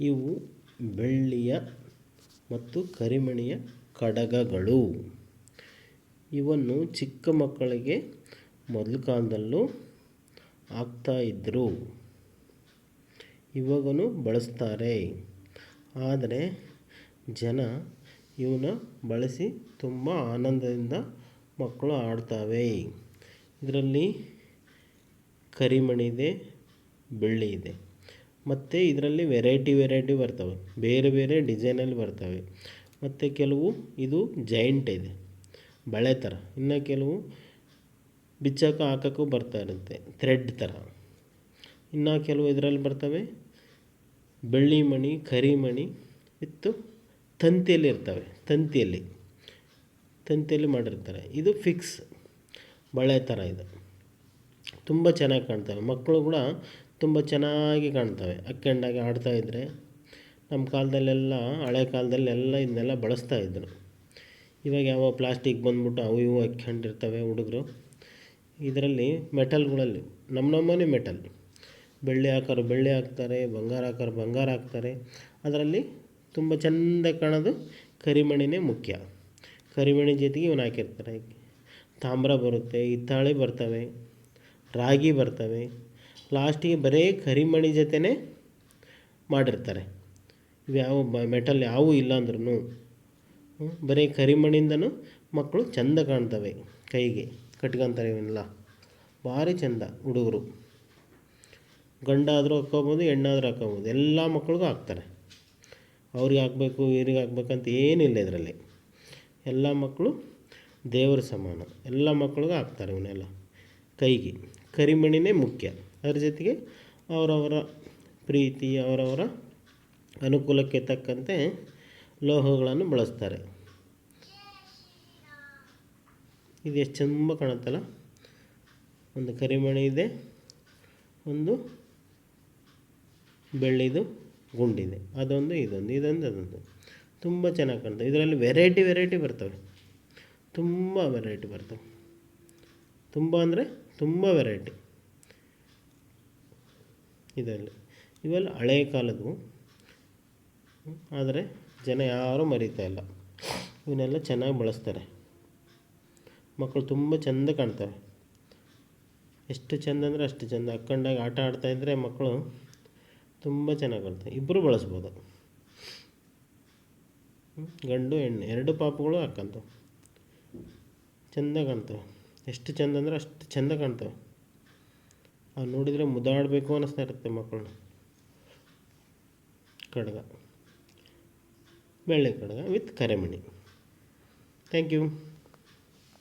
ಇವು ಬೆಳ್ಳಿಯ ಮತ್ತು ಕರಿಮಣಿಯ ಕಡಗಗಳು. ಇವನ್ನು ಚಿಕ್ಕ ಮಕ್ಕಳಿಗೆ ಮೊದಲ ಕಾಲದಲ್ಲೂ ಇದ್ದರು ಇವಾಗೂ ಬಳಸ್ತಾರೆ. ಆದರೆ ಜನ ಇವನ್ನ ಬಳಸಿ ತುಂಬ ಆನಂದದಿಂದ ಮಕ್ಕಳು ಆಡ್ತಾವೆ. ಇದರಲ್ಲಿ ಕರಿಮಣಿ ಇದೆ ಬೆಳ್ಳಿ ಇದೆ ಮತ್ತು ಇದರಲ್ಲಿ ವೆರೈಟಿ ವೆರೈಟಿ ಬರ್ತವೆ. ಬೇರೆ ಬೇರೆ ಡಿಸೈನಲ್ಲಿ ಬರ್ತವೆ. ಮತ್ತು ಕೆಲವು ಇದು ಜೈಂಟ್ ಇದೆ. ಬಳೆ ಥರ ಇನ್ನು ಕೆಲವು ಬಿಚ್ಚಕ್ಕೆ ಹಾಕೋಕ್ಕೂ ಬರ್ತಾ ಇರುತ್ತೆ. ಥ್ರೆಡ್ ಥರ ಇನ್ನು ಕೆಲವು ಇದರಲ್ಲಿ ಬರ್ತವೆ. ಬೆಳ್ಳಿ ಮಣಿ ಕರಿ ಮಣಿ ಇತ್ತು ತಂತಿಯಲ್ಲಿ ಇರ್ತವೆ. ತಂತಿಯಲ್ಲಿ. ತಂತಿಯಲ್ಲಿ ಮಾಡಿರ್ತಾರೆ. ಇದು ಫಿಕ್ಸ್ ಬಳೆ ಥರ ಇದು. ತುಂಬ ಚೆನ್ನಾಗಿ ಕಾಣ್ತವೆ. ಮಕ್ಕಳು ಕೂಡ ತುಂಬ ಚೆನ್ನಾಗಿ ಕಾಣ್ತವೆ. ಹಾಕ್ಕೊಂಡಾಗ ಆಡ್ತಾಯಿದ್ರೆ ನಮ್ಮ ಕಾಲದಲ್ಲೆಲ್ಲ, ಹಳೆ ಕಾಲದಲ್ಲೆಲ್ಲ ಇದನ್ನೆಲ್ಲ ಬಳಸ್ತಾಯಿದ್ರು ಇವಾಗ ಯಾವ ಪ್ಲಾಸ್ಟಿಕ್ ಬಂದ್ಬಿಟ್ಟು ಅವು ಇವು ಹಾಕ್ಕೊಂಡಿರ್ತವೆ ಹುಡುಗರು. ಇದರಲ್ಲಿ ಮೆಟಲ್ಗಳಲ್ಲಿ, ನಮ್ಮ ನಮ್ಮನೆ ಮೆಟಲ್. ಬೆಳ್ಳಿ ಹಾಕೋರು ಬೆಳ್ಳಿ ಹಾಕ್ತಾರೆ, ಬಂಗಾರ ಹಾಕೋರು ಬಂಗಾರ ಹಾಕ್ತಾರೆ. ಅದರಲ್ಲಿ ತುಂಬ ಚೆಂದ ಕಾಣೋದು ಕರಿಮಣಿನೇ ಮುಖ್ಯ. ಕರಿಮಣಿ ಜೊತೆಗೆ ಇವನು ಹಾಕಿರ್ತಾರೆ. ತಾಮ್ರ ಬರುತ್ತೆ, ಹಿತ್ತಾಳೆ ಬರ್ತವೆ, ರಾಗಿ ಬರ್ತವೆ. ಲಾಸ್ಟಿಗೆ ಬರೀ ಕರಿಮಣಿ ಜೊತೆನೇ ಮಾಡಿರ್ತಾರೆ. ಇವ್ಯಾವ ಯಾವ ಮೆಟಲ್ ಯಾವೂ ಇಲ್ಲ ಅಂದ್ರೂ ಬರೀ ಕರಿಮಣಿಯಿಂದನೂ ಮಕ್ಕಳು ಚೆಂದ ಕಾಣ್ತವೆ ಕೈಗೆ, ಕಟ್ಕೊತಾರೆ ಇವನ್ನೆಲ್ಲ. ಭಾರಿ ಚೆಂದ ಹುಡುಗರು. ಗಂಡಾದರೂ ಹಾಕ್ಕೊಬೋದು ಹೆಣ್ಣಾದರೂ ಹಾಕ್ಕೊಬೋದು, ಎಲ್ಲ ಮಕ್ಕಳಿಗೂ ಹಾಕ್ತಾರೆ. ಅವ್ರಿಗೆ ಹಾಕ್ಬೇಕು, ಇವ್ರಿಗೆ ಹಾಕ್ಬೇಕಂತ ಏನಿಲ್ಲ ಇದರಲ್ಲಿ. ಎಲ್ಲ ಮಕ್ಕಳು ದೇವರ ಸಮಾನ. ಎಲ್ಲ ಮಕ್ಕಳಿಗೂ ಹಾಕ್ತಾರೆ ಇವನ್ನೆಲ್ಲ ಕೈಗೆ. ಕರಿಮಣಿನೇ ಮುಖ್ಯ. ಅದ್ರ ಜೊತೆಗೆ ಅವರವರ ಪ್ರೀತಿ, ಅವರವರ ಅನುಕೂಲಕ್ಕೆ ತಕ್ಕಂತೆ ಲೋಹಗಳನ್ನು ಬಳಸ್ತಾರೆ. ಇದು ಎಷ್ಟು ಚೆಂದ ಕಾಣುತ್ತಲ್ಲ? ಒಂದು ಕರಿಮಣಿ ಇದೆ, ಒಂದು ಬೆಳ್ಳಿದು ಗುಂಡಿದೆ. ಅದೊಂದು, ಇದೊಂದು ಇದೊಂದು, ಅದೊಂದು. ತುಂಬ ಚೆನ್ನಾಗಿ ಕಾಣ್ತವೆ ಇದರಲ್ಲಿ ವೆರೈಟಿ ವೆರೈಟಿ ಬರ್ತವೆ. ತುಂಬ ವೆರೈಟಿ ಬರ್ತವೆ. ತುಂಬ ಅಂದರೆ ತುಂಬ ವೆರೈಟಿ ಇದರಲ್ಲಿ. ಇವೆಲ್ಲ ಹಳೆಯ ಕಾಲದವು ಆದರೆ ಜನ ಯಾರೂ ಮರೀತಾ ಇಲ್ಲ. ಇವನ್ನೆಲ್ಲ ಚೆನ್ನಾಗಿ ಬಳಸ್ತಾರೆ. ಮಕ್ಕಳು ತುಂಬ ಚೆಂದ ಕಾಣ್ತವೆ ಎಷ್ಟು ಚೆಂದ ಅಂದರೆ ಅಷ್ಟು ಚೆಂದ. ಅಕ್ಕಂಡಾಗಿ ಆಟ ಆಡ್ತಾಯಿದ್ರೆ ಮಕ್ಕಳು ತುಂಬ ಚೆನ್ನಾಗಿ ಕಾಣ್ತವೆ ಇಬ್ಬರು ಬಳಸ್ಬೋದು. ಗಂಡು, ಹೆಣ್ಣು. ಎರಡು ಪಾಪುಗಳು ಹಾಕ್ಕಂತವೆ ಚೆಂದ ಕಾಣ್ತವೆ. ಎಷ್ಟು ಚೆಂದ ಅಂದರೆ ಅಷ್ಟು ಚೆಂದ ಕಾಣ್ತವೆ. ಅವು ನೋಡಿದರೆ ಮುದ್ದಾಡಬೇಕು ಅನ್ನಿಸ್ತಾ ಇರುತ್ತೆ ಮಕ್ಕಳನ್ನ. ಕಡಗ. ಬೆಳ್ಳಿ ಕಡಗ ವಿತ್ ಕರೆಮಣಿ. Thank you